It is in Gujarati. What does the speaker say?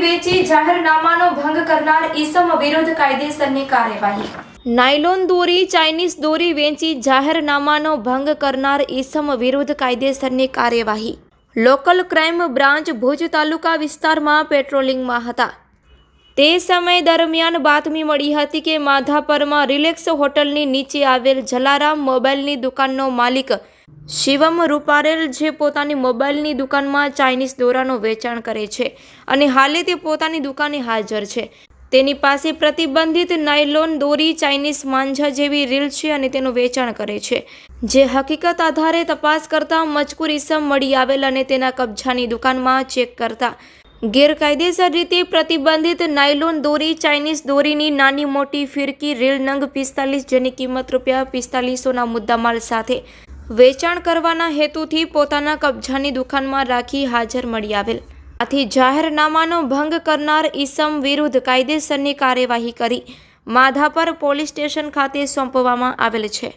વેચી જાહેરનામાનો ભંગ કરનાર ઈસમ વિરુદ્ધ કાયદેસરની કાર્યવાહી. નાયલોન દોરી, ચાઇનીઝ દોરી વેચી જાહેરનામાનો ભંગ કરનાર ઈસમ વિરુદ્ધ કાયદેસરની કાર્યવાહી. લોકલ ક્રાઇમ બ્રાન્ચ ભુજ તાલુકા વિસ્તારમાં પેટ્રોલિંગમાં હતા. તે સમય દરમિયાન બાતમી મળી હતી કે માધાપરમાં રિલેક્સ હોટલની નીચે આવેલ જલારામ મોબાઈલની દુકાનનો માલિક શિવમ રૂપારેલ જે પોતાની મોબાઈલની દુકાનમાં ચાઇનીઝ દોરાનું વેચાણ કરે છે અને હાલે તે પોતાની દુકાને હાજર છે. તેની પાસે પ્રતિબંધિત નાયલોન દોરી, ચાઇનીઝ માંઝા જેવી રીલ છે અને તેનું વેચાણ કરે છે. જે હકીકત આધારે તપાસ કરતા મજકૂર ઇસમ મળી આવેલ અને તેના કબજાની દુકાનમાં ચેક કરતા. ગેરકાયદેસર રીતે પ્રતિબંધિત નાયલોન દોરી, ચાઇનીઝ દોરીની નાની મોટી ફિરકી, રીલ નંગ પિસ્તાલીસ જેની કિંમત રૂપિયા પિસ્તાલીસોના મુદ્દામાલ સાથે વેચાણ કરવાના હેતુથી પોતાના કબજાની દુકાનમાં રાખી હાજર મળી આવેલ. આથી જાહેરનામાનો ભંગ કરનાર ઈસમ વિરુદ્ધ કાયદેસરની કાર્યવાહી કરી માધાપર પોલીસ સ્ટેશન ખાતે સોંપવામાં આવેલ છે.